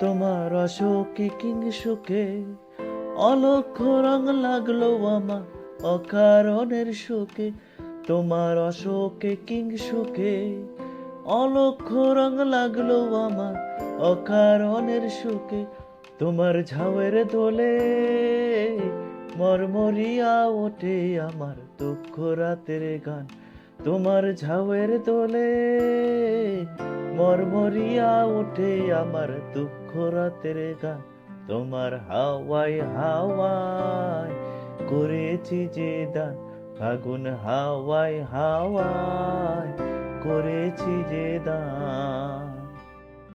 তোমার অশোকে, কিং সুখে। অলক্ষ রং লাগল আমার অকারণের সুখে। তোমার অশোকে, কিং সুখে। অলক্ষ রং লাগল আমার অকারণের সুখে। তোমার ঝাউয়ের দোলে মরমরিয়া ওঠে আমার দুঃখ রাতের গান। তোমার ঝাউয়ের দোলে মরমরিয়া উঠে আমার দুঃখ রাতের গান তোমার হাওয়ায় হাওয়ায় করেছি যে দান ফাগুন হাওয়ায় হাওয়ায় করেছি যে দান